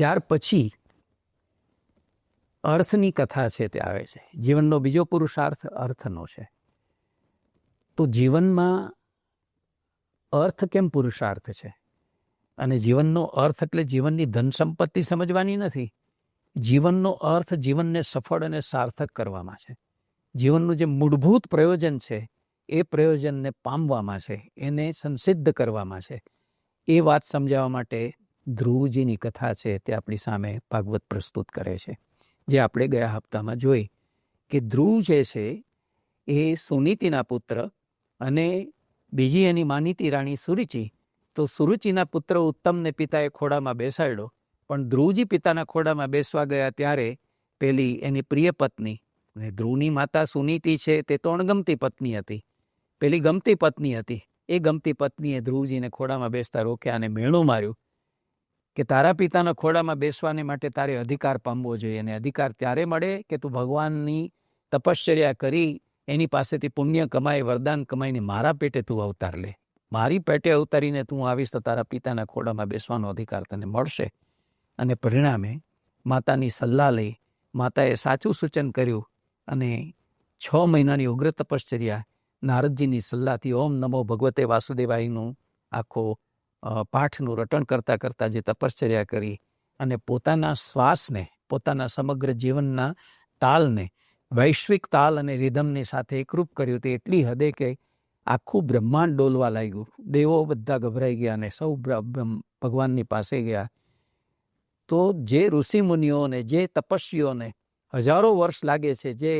ત્યાર પછી અર્થની કથા છે તે આવે છે. જીવનનો બીજો પુરુષાર્થ અર્થનો છે. તો જીવનમાં અર્થ કેમ પુરુષાર્થ છે? અને જીવનનો અર્થ એટલે જીવનની ધન સંપત્તિ સમજવાની નથી. જીવનનો અર્થ જીવનને સફળ અને સાર્થક કરવામાં છે. જીવનનું જે મૂળભૂત પ્રયોજન છે, એ પ્રયોજનને પામવામાં છે, એને સંસિદ્ધ કરવામાં છે. એ વાત સમજાવવા માટે ધ્રુવજીની કથા છે તે આપણી સામે ભાગવત પ્રસ્તુત કરે છે. જે આપણે ગયા હપ્તામાં જોઈ કે ધ્રુવ જે છે એ સુનીતિના પુત્ર અને બીજી એની માનીતી રાણી સુરુચિ. તો સુરુચિના પુત્ર ઉત્તમને પિતાએ ખોડામાં બેસાડ્યો. પણ ધ્રુવજી પિતાના ખોડામાં બેસવા ગયા ત્યારે પેલી એની પ્રિય પત્ની અને ધ્રુવની માતા સુનીતિ છે તે તો અણગમતી પત્ની હતી. પેલી ગમતી પત્ની હતી. એ ગમતી પત્નીએ ધ્રુવજીને ખોડામાં બેસતા રોક્યા અને મેણું માર્યું. કે તારા પિતાના ખોડામાં બેસવાને માટે તારે અધિકાર પામવો જોઈએ અને અધિકાર ત્યારે મળે કે તું ભગવાનની તપશ્ચર્યા કરી એની પાસેથી પુણ્ય કમાઈ વરદાન કમાઈને મારા પેટે તું અવતાર લે. મારી પેટે અવતારીને તું આવીશ તો તારા પિતાના ખોડામાં બેસવાનો અધિકાર તને મળશે. અને પરિણામે માતાની સલાહ લઈ માતાએ સાચું સૂચન કર્યું અને છ મહિનાની ઉગ્ર તપશ્ચર્યા નારદજીની સલાહથી ઓમ નમો ભગવતે વાસુદેવાયનું આખો પાઠનું રટણ કરતાં કરતાં જે તપશ્ચર્યા કરી અને પોતાના શ્વાસને, પોતાના સમગ્ર જીવનના તાલને, વૈશ્વિક તાલ અને રિધમની સાથે એકરૂપ કર્યું તે એટલી હદે કે આખું બ્રહ્માંડ ડોલવા લાગ્યું. દેવો બધા ગભરાઈ ગયા અને સૌ ભગવાનની પાસે ગયા. તો જે ઋષિમુનિઓને, જે તપસ્વીઓને હજારો વર્ષ લાગે છે, જે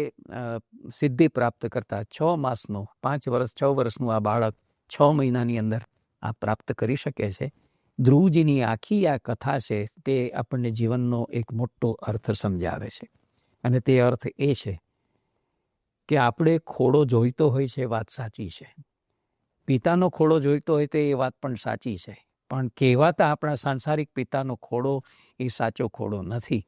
સિદ્ધિ પ્રાપ્ત કરતા, છ માસનો, પાંચ વર્ષ, છ વર્ષનું આ બાળક છ મહિનાની અંદર આ પ્રાપ્ત કરી શકે છે. ધ્રુવજીની આખી આ કથા છે તે આપણને જીવનનો એક મોટો અર્થ સમજાવે છે. અને તે અર્થ એ છે કે આપણે ખોડો જોઈતો હોય છે વાત સાચી છે. પિતાનો ખોડો જોઈતો હોય તે એ વાત પણ સાચી છે. પણ કહેવાતા આપણા સાંસારિક પિતાનો ખોડો એ સાચો ખોડો નથી.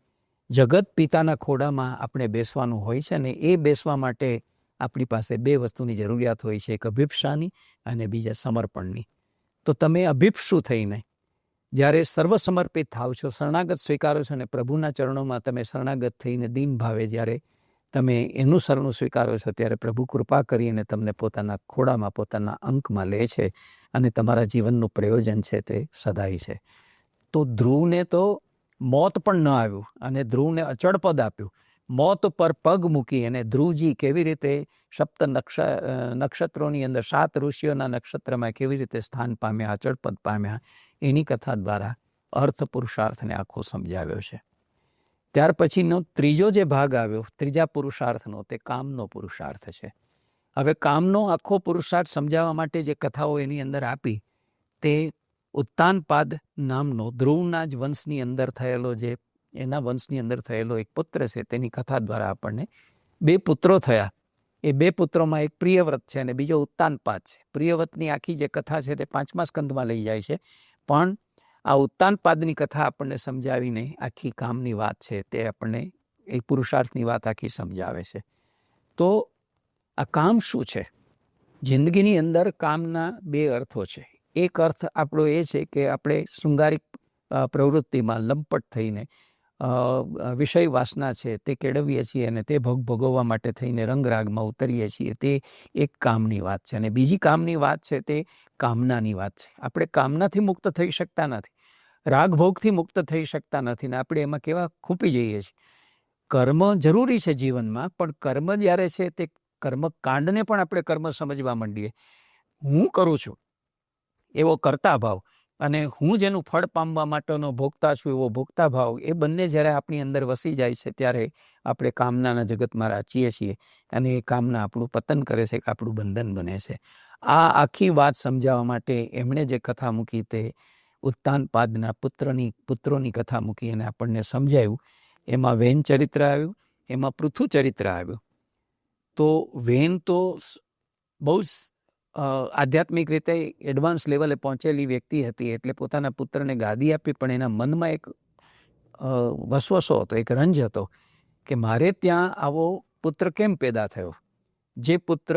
જગત પિતાના ખોડામાં આપણે બેસવાનું હોય છે ને એ બેસવા માટે આપણી પાસે બે વસ્તુની જરૂરિયાત હોય છે, એક અભિપ્સાની અને બીજા સમર્પણની. તો તમે અભિપ્સુ થઈને જ્યારે સર્વસમર્પિત થાવ છો, શરણાગત સ્વીકારો છો અને પ્રભુના ચરણોમાં તમે શરણાગત થઈને દીન ભાવે જ્યારે તમે એનું શરણું સ્વીકારો છો, ત્યારે પ્રભુ કૃપા કરીને તમને પોતાના ખોડામાં પોતાના અંકમાં લે છે અને તમારા જીવનનું પ્રયોજન છે તે સદાય છે. તો ધ્રુવને તો મોત પણ ન આવ્યું અને ધ્રુવને અચળ પદ આપ્યું. મોત પર પગ મૂકી અને ધ્રુવજી કેવી રીતે સપ્ત નક્ષ નક્ષત્રોની અંદર સાત ઋષિઓના નક્ષત્રમાં કેવી રીતે સ્થાન પામ્યા, અચળપદ પામ્યા, એની કથા દ્વારા અર્થ પુરુષાર્થને આખો સમજાવ્યો છે. ત્યાર પછીનો ત્રીજો જે ભાગ આવ્યો, ત્રીજા પુરુષાર્થનો, તે કામનો પુરુષાર્થ છે. હવે કામનો આખો પુરુષાર્થ સમજાવવા માટે જે કથાઓ એની અંદર આપી, તે ઉત્તાનપાદ નામનો ધ્રુવના જ વંશની અંદર થયેલો જે એના વંશની અંદર થયેલો એક પુત્ર છે, તેની કથા દ્વારા આપણને બે પુત્રો થયા. એ બે પુત્રોમાં એક પ્રિયવ્રત છે અને બીજો ઉત્તાનપાદ છે. પ્રિયવ્રતની આખી જે કથા છે તે પાંચમા સ્કંદમાં લઈ જાય છે. પણ આ ઉત્તાનપાદની કથા આપણને સમજાવીને આખી કામની વાત છે તે આપણને એ પુરુષાર્થની વાત આખી સમજાવે છે. તો આ કામ શું છે? જિંદગીની અંદર કામના બે અર્થો છે. એક અર્થ આપણો એ છે કે આપણે શૃંગારિક પ્રવૃત્તિમાં લંપટ થઈને વિષય વાસના છે, તે કેળવીએ છીએ અને તે ભોગ ભોગવવા માટે થઈને રંગરાગમાં ઉતરીએ છીએ, તે એક કામની વાત છે. અને બીજી કામની વાત છે, તે કામનાની વાત છે. આપણે કામનાથી મુક્ત થઈ શકતા નથી. રાગભોગથી મુક્ત થઈ શકતા નથી ને આપણે એમાં કેવા ખૂપી જઈએ છીએ. કર્મ જરૂરી છે જીવનમાં, પણ કર્મ જ્યારે છે તે કર્મકાંડને પણ આપણે કર્મ સમજવા માંડીએ. હું કરું છું. એવો કરતા ભાવ અને હું જેનું ફળ પામવા માટેનો ભોગતા છું એવો ભોગતા ભાવ એ બંને જ્યારે આપણી અંદર વસી જાય છે ત્યારે આપણે કામનાના જગતમાં રાચીએ છીએ અને એ કામના આપણું પતન કરે છે કે આપણું બંધન બને છે. આ આખી વાત સમજાવવા માટે એમણે જે કથા મૂકી તે ઉત્તાનપાદના પુત્રની, પુત્રોની કથા મૂકી અને આપણને સમજાયું. એમાં વેન ચરિત્ર આવ્યું, એમાં પૃથુ ચરિત્ર આવ્યું. તો વેન તો બહુ જ આધ્યાત્મિક રીતે એડવાન્સ લેવલે પહોંચેલી વ્યક્તિ હતી એટલે પોતાના પુત્રને ગાદી આપી, પણ એના મનમાં એક વસવસો હતો, એક રંજ હતો કે મારે ત્યાં આવો પુત્ર કેમ પેદા થયો? જે પુત્ર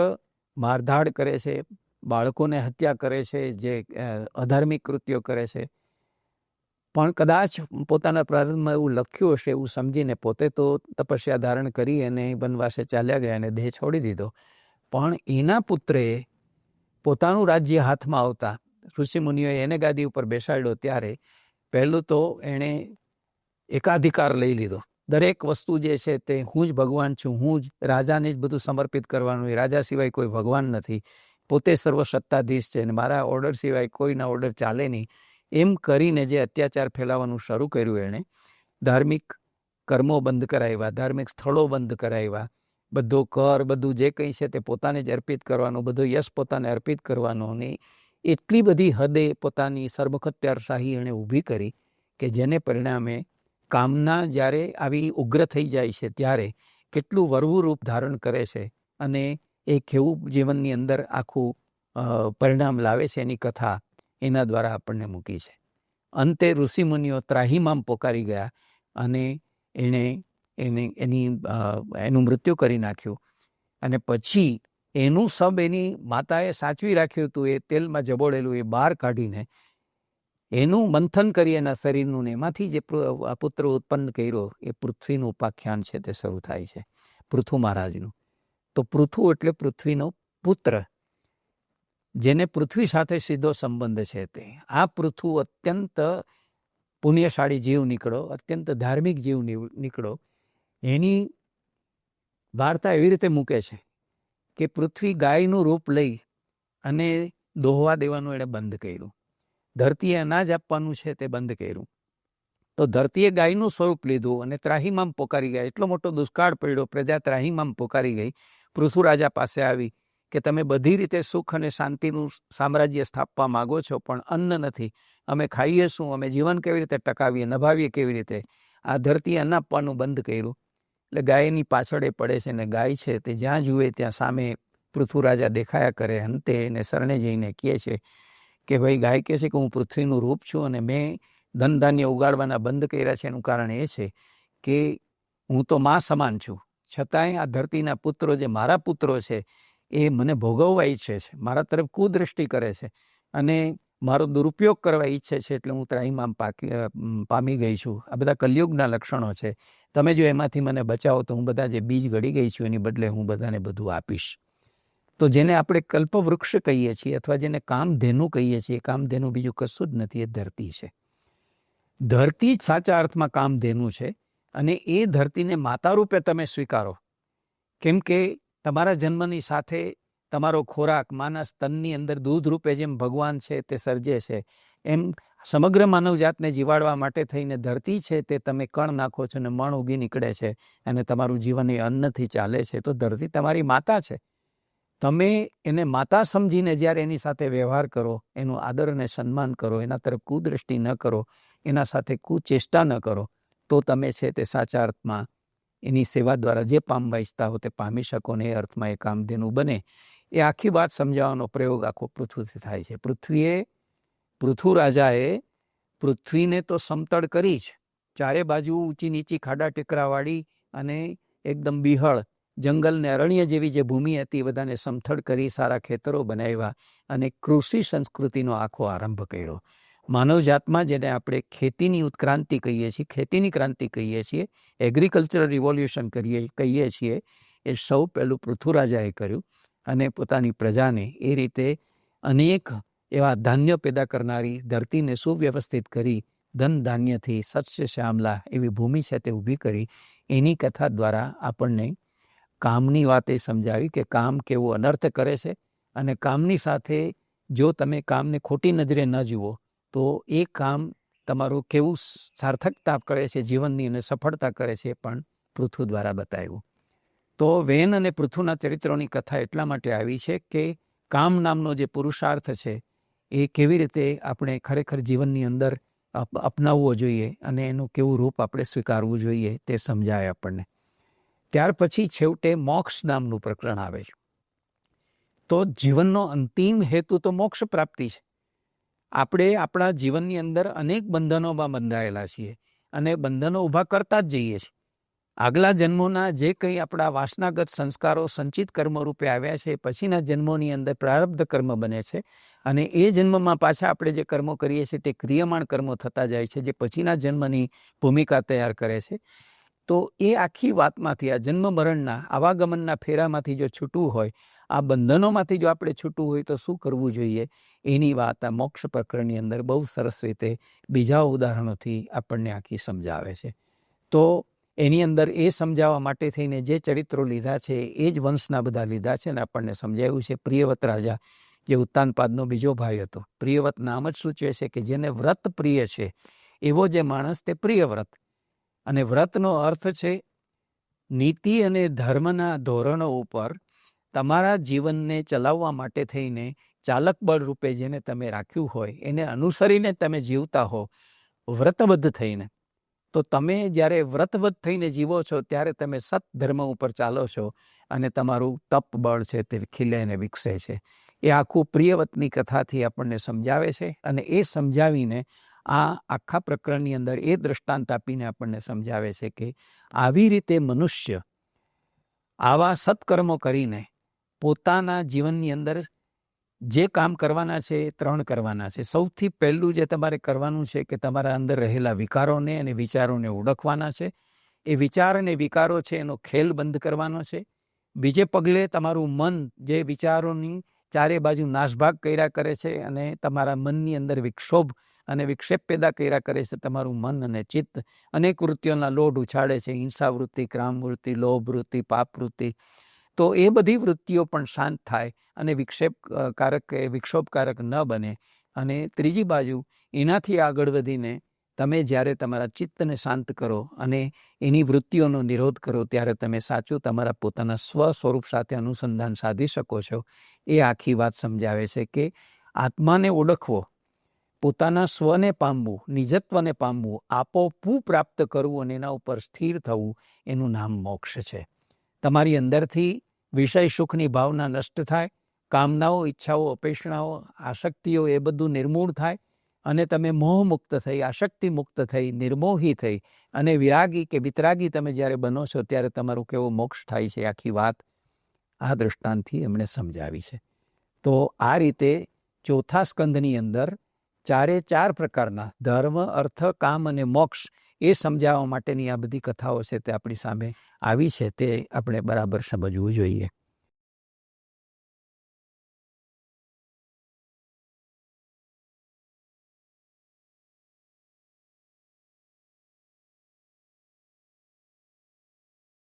મારધાડ કરે છે, બાળકોને હત્યા કરે છે, જે અધાર્મિક કૃત્યો કરે છે. પણ કદાચ પોતાના પ્રારંભમાં એવું લખ્યું હશે, એવું સમજીને પોતે તો તપસ્યા ધારણ કરી અને વનવાસે ચાલ્યા ગયા અને દેહ છોડી દીધો. પણ એના પુત્રે પોતાનું રાજ્ય હાથમાં આવતા ઋષિમુનિઓએ એને ગાદી ઉપર બેસાડ્યો ત્યારે પહેલું તો એણે એકાધિકાર લઈ લીધો. દરેક વસ્તુ જે છે તે હું જ ભગવાન છું, હું જ રાજાને જ બધું સમર્પિત કરવાનું રાજા સિવાય કોઈ ભગવાન નથી. પોતે સર્વસત્તાધીશ છે અને મારા ઓર્ડર સિવાય કોઈના ઓર્ડર ચાલે નહીં. એમ કરીને જે અત્યાચાર ફેલાવાનું શરૂ કર્યું એણે, ધાર્મિક કર્મો બંધ કરાવ્યા, ધાર્મિક સ્થળો બંધ કરાવ્યા. બધો કર, બધું જે કંઈ છે તે પોતાને જ અર્પિત કરવાનું, બધો યશ પોતાને અર્પિત કરવાનો અને એટલી બધી હદે પોતાની સર્વખત્યારશાહી એણે ઊભી કરી કે જેને પરિણામે કામના જ્યારે આવી ઉગ્ર થઈ જાય છે ત્યારે કેટલું વરવું રૂપ ધારણ કરે છે અને એ કેવું જીવનની અંદર આખું પરિણામ લાવે છે એની કથા એના દ્વારા આપણને મૂકી છે. અંતે ઋષિમુનિઓ ત્રાહીમામ પોકારી ગયા અને એણે એને, એની એનું મૃત્યુ કરી નાખ્યું. અને પછી એનું સબ એની માતાએ સાચવી રાખ્યું હતું, એ તેલમાં જબોળેલું એ બહાર કાઢીને એનું મંથન કરી એના શરીરનું ને એમાંથી જે પુત્ર ઉત્પન્ન કર્યો, એ પૃથ્વીનું ઉપાખ્યાન છે તે શરૂ થાય છે પૃથુ મહારાજનું. તો પૃથુ એટલે પૃથ્વીનો પુત્ર, જેને પૃથ્વી સાથે સીધો સંબંધ છે તે. આ પૃથુ અત્યંત પુણ્યશાળી જીવ નીકળો, અત્યંત ધાર્મિક જીવ નીકળો એની વાર્તા એવી રીતે મૂકે છે કે પૃથ્વી ગાયનું રૂપ લઈ અને દોહવા દેવાનું એણે બંધ કર્યું. ધરતીએ અનાજ આપવાનું છે તે બંધ કર્યું. તો ધરતીએ ગાયનું સ્વરૂપ લીધું અને ત્રાહીમામ પોકારી ગયા. એટલો મોટો દુષ્કાળ પડ્યો, પ્રજા ત્રાહીમામ પોકારી ગઈ. પૃથુરાજા પાસે આવી કે તમે બધી રીતે સુખ અને શાંતિનું સામ્રાજ્ય સ્થાપવા માગો છો, પણ અન્ન નથી. અમે ખાઈએ શું? અમે જીવન કેવી રીતે ટકાવીએ? નભાવીએ કેવી રીતે? આ ધરતીએ અન્ન આપવાનું બંધ કર્યું. એટલે ગાયની પાછળ એ પડે છે ને ગાય છે તે જ્યાં જુએ ત્યાં સામે પૃથ્વીરાજા દેખાયા કરે અંતે એને શરણે જઈને કહે છે કે, ભાઈ, ગાય કહે છે કે હું પૃથ્વીનું રૂપ છું અને મેં ધન ધાન્ય ઉગાડવાના બંધ કર્યા છે. એનું કારણ એ છે કે હું તો મા સમાન છું. છતાંય આ ધરતીના પુત્રો જે મારા પુત્રો છે એ મને ભોગવવા ઈચ્છે છે. મારા તરફ કુદૃષ્ટિ કરે છે અને મારો દુરુપયોગ કરવા ઈચ્છે છે એટલે હું ત્રાહીમામ પાકી પામી ગઈ છું. આ બધા કલયુગના લક્ષણો છે. તમે જો એમાંથી મને બચાવો તો હું બધા જે બીજ ગળી ગઈ છું એની બદલે હું બધાને બધું આપીશ. તો જેને આપણે કલ્પવૃક્ષ કહીએ છીએ અથવા જેને કામધેનુ કહીએ છીએ, કામધેનુ બીજું કશું જ નથી, એ ધરતી છે. ધરતી જ સાચા અર્થમાં કામધેનુ છે અને એ ધરતીને માતા રૂપે તમે સ્વીકારો. કેમ કે તમારા જન્મની સાથે તમારો ખોરાક માના સ્તનની અંદર દૂધ રૂપે જેમ ભગવાન છે તે સર્જે છે, એમ સમગ્ર માનવજાતને જીવાડવા માટે થઈને ધરતી છે તે તમે કણ નાખો છો અને મણ ઉગી નીકળે છે અને તમારું જીવન એ અન્નથી ચાલે છે, તો ધરતી તમારી માતા છે. તમે એને માતા સમજીને જ્યારે એની સાથે વ્યવહાર કરો, એનું આદર અને સન્માન કરો, એના તરફ કુદૃષ્ટિ ન કરો, એના સાથે કુચેષ્ટા ન કરો, તો તમે છે તે સાચા અર્થમાં એની સેવા દ્વારા જે પામવા ઈચ્છતા હો તે પામી શકો ને એ અર્થમાં એ કામધેનું બને. એ આખી વાત સમજાવવાનો પ્રયોગ આખો પૃથ્વીથી થાય છે. પૃથ્વીએ પૃથુ રાજાએ પૃથ્વીને તો સમતળ કરી જ. ચારે બાજુ ઊંચી નીચી ખાડા ટેકરાવાળી અને એકદમ બિહળ જંગલ ને અરણ્ય જેવી જે ભૂમિ હતી બધાને સમથળ કરી સારા ખેતરો બનાવ્યા અને કૃષિ સંસ્કૃતિનો આખો આરંભ કર્યો. માનવજાતમાં જેને આપણે ખેતીની ઉત્ક્રાંતિ કહીએ છીએ, ખેતીની ક્રાંતિ કહીએ છીએ એગ્રીકલ્ચરલ રિવોલ્યુશન કરીએ, કહીએ છીએ, એ સૌ પહેલું પૃથુરાજાએ કર્યું અને પોતાની પ્રજાને એ રીતે અનેક એવા ધાન્ય પેદા કરનારી ધરતીને સુવ્યવસ્થિત કરી ધન ધાન્યથી સત્ય શ્યામલા એવી ભૂમિ છે તે ઊભી કરી એની કથા દ્વારા આપણને કામની વાત સમજાવી કે કામ કેવું અનર્થ કરે છે અને કામની સાથે જો તમે કામને ખોટી નજરે ન જુઓ, તો એ કામ તમારું કેવું સાર્થકતા કરે છે, જીવનની અને સફળતા કરે છે પણ પૃથુ દ્વારા બતાવ્યું. તો વેન અને પૃથુના ચરિત્રોની કથા એટલા માટે આવી છે કે કામ નામનો જે પુરુષાર્થ છે એ કેવી રીતે આપણે ખરેખર જીવનની અંદર અપ- અપનાવવો જોઈએ અને એનું કેવું રૂપ આપણે સ્વીકારવું જોઈએ તે સમજાય આપણને. ત્યાર પછી છેવટે મોક્ષ નામનું પ્રકરણ આવે છે. તો જીવનનો અંતિમ હેતુ તો મોક્ષ પ્રાપ્તિ છે. આપણે આપણા જીવનની અંદર અનેક બંધનોમાં બંધાયેલા છીએ અને બંધનો ઊભા કરતા જ જઈએ છીએ. આગલા જન્મોના જે કંઈ આપણા વાસનાગત સંસ્કારો સંચિત કર્મ રૂપે આવ્યા છે, પછીના જન્મોની અંદર પ્રારબ્ધ કર્મ બને છે અને એ જન્મમાં પાછા આપણે જે કર્મો કરીએ છીએ તે ક્રિયમાણ કર્મો થતા જાય છે જે પછીના જન્મની ભૂમિકા તૈયાર કરે છે. તો એ આખી વાતમાંથી, આ જન્મ મરણના આવાગમનના ફેરામાંથી જો છૂટવું હોય, આ બંધનોમાંથી જો આપણે છૂટવું હોય તો શું કરવું જોઈએ? એની વાત આ મોક્ષ પ્રકરણની અંદર બહુ સરસ રીતે બીજા ઉદાહરણોથી આપણને આખી સમજાવે છે. તો એની અંદર એ સમજાવવા માટે થઈને જે ચરિત્રો લીધા છે, એ જ વંશના બધા લીધા છે ને આપણને સમજાવ્યું છે પ્રિયવત રાજા, જે ઉત્તાનપાદનો બીજો ભાઈ હતો. પ્રિયવત નામ જ સૂચવે છે કે જેને વ્રત પ્રિય છે, એવો જે માણસ તે પ્રિયવ્રત. અને વ્રતનો અર્થ છે, નીતિ અને ધર્મના ધોરણો ઉપર તમારા જીવનને ચલાવવા માટે થઈને ચાલક બળ રૂપે જેને તમે રાખ્યું હોય, એને અનુસરીને તમે જીવતા હો, વ્રતબદ્ધ થઈને. તો તમે જ્યારે વ્રતવત થઈને જીવો છો, ત્યારે તમે સત ધર્મ ઉપર ચાલો છો અને તમારું તપ બળ છે તે ખીલે અને વિકસે છે. એ આખું પ્રિયવતની કથાથી આપણને સમજાવે છે અને એ સમજાવીને આ આખા પ્રકરણની અંદર એ દ્રષ્ટાંત આપીને આપણને સમજાવે છે કે આવી રીતે મનુષ્ય આવા સત્કર્મો કરીને પોતાના જીવનની અંદર જે કામ કરવાના છે એ ત્રણ કરવાના છે. સૌથી પહેલું જે તમારે કરવાનું છે કે તમારા અંદર રહેલા વિકારોને અને વિચારોને ઓળખવાના છે. એ વિચાર અને વિકારો છે એનો ખેલ બંધ કરવાનો છે. બીજે પગલે તમારું મન જે વિચારોની ચારે બાજુ નાશભાગ કર્યા કરે છે અને તમારા મનની અંદર વિક્ષોભ અને વિક્ષેપ પેદા કર્યા કરે છે, તમારું મન અને ચિત્ત અનેક વૃત્તિઓના લોઢ ઉછાળે છે. હિંસા વૃત્તિ ક્રામ વૃત્તિ તો એ બધી વૃત્તિઓ પણ શાંત થાય અને વિક્ષેપકારક કે વિક્ષોભકારક ન બને. અને ત્રીજી બાજુ, એનાથી આગળ વધીને તમે જ્યારે તમારા ચિત્તને શાંત કરો અને એની વૃત્તિઓનો નિરોધ કરો, ત્યારે તમે સાચું તમારા પોતાના સ્વ સ્વરૂપ સાથે અનુસંધાન સાધી શકો છો. એ આખી વાત સમજાવે છે કે આત્માને ઓળખવો, પોતાના સ્વને પામવું, નિજત્વને પામવું, આપોપું પ્રાપ્ત કરવું અને એના ઉપર સ્થિર થવું એનું નામ મોક્ષ છે. તમારી અંદરથી વિષય સુખની ભાવના નષ્ટ થાય, કામનાઓ, ઈચ્છાઓ અપેક્ષણાઓ આસક્તિઓ એ બધું નિર્મૂળ થાય અને તમે મોહમુક્ત થઈ આસક્તિ મુક્ત થઈ, નિર્મોહી થઈ અને વિરાગી કે વિતરાગી તમે જ્યારે બનો છો ત્યારે તમારું કેવો મોક્ષ થાય છે આખી વાત આ દ્રષ્ટાંતથી એમણે સમજાવી છે. તો આ રીતે ચોથા સ્કંદની અંદર ચારે ચાર પ્રકારના ધર્મ, અર્થ, કામ અને મોક્ષ એ સમજાવવા માટેની આ બધી કથાઓ છે તે આપણી સામે આવી છે તે આપણે બરાબર સમજવું જોઈએ.